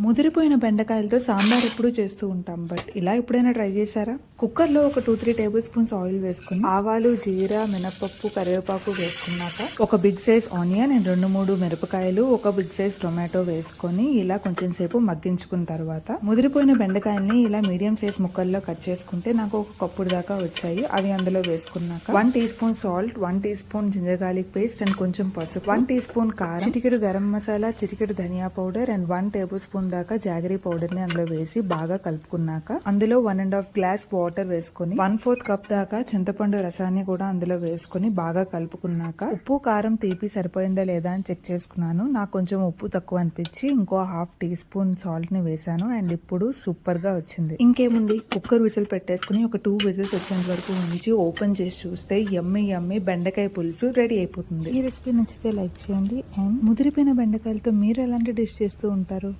ముదిరిపోయిన బెండకాయలతో సాంబార్ ఎప్పుడు చేస్తూ ఉంటాం బట్ ఇలా ఎప్పుడైనా ట్రై చేశారా? కుక్కర్లో ఒక two three tablespoons oil వేసుకుని ఆవాలు జీరా మినపప్పు కరివేపాకు వేసుకున్నాక ఒక బిగ్ సైజ్ ఆనియన్ అండ్ రెండు మూడు మిరపకాయలు ఒక బిగ్ సైజ్ టొమాటో వేసుకొని ఇలా కొంచెం సేపు మగ్గించుకున్న తర్వాత ముదిరిపోయిన బెండకాయల్ని ఇలా మీడియం సైజ్ ముక్కల్లో కట్ చేసుకుంటే నాకు ఒక కప్పుడు దాకా వచ్చాయి. అవి అందులో వేసుకున్నాక one teaspoon salt one teaspoon ginger garlic paste and కొంచెం పసుపు వన్ టీ స్పూన్ కారం చిటికెడు గరం మసాలా చిటికెడు ధనియా powder and one tablespoon దాకా జాగరీ పౌడర్ని అందులో వేసి బాగా కలుపుకున్నాక అందులో one and half glass water వేసుకొని వన్ ఫోర్త్ కప్ దాకా చింతపండు రసాన్ని కూడా అందులో వేసుకొని బాగా కలుపుకున్నాక ఉప్పు కారం తీపి సరిపోయిందా లేదా అని చెక్ చేసుకున్నాను. నాకు కొంచెం ఉప్పు తక్కువ అనిపించి ఇంకో హాఫ్ టీ స్పూన్ సాల్ట్ని వేసాను అండ్ ఇప్పుడు సూపర్గా వచ్చింది. ఇంకేముంది? కుక్కర్ విజిల్ పెట్టేసుకుని ఒక టూ విజిల్స్ వచ్చేంత వరకు ఉంచి ఓపెన్ చేసి చూస్తే ఎమ్మి ఎమ్మె బెండకాయ పులుసు రెడీ అయిపోతుంది. ఈ రెసిపీ నచ్చితే లైక్ చేయండి. అండ్ ముదిరిపోయిన బెండకాయలతో మీరు ఎలాంటి డిష్ చేస్తూ ఉంటారు?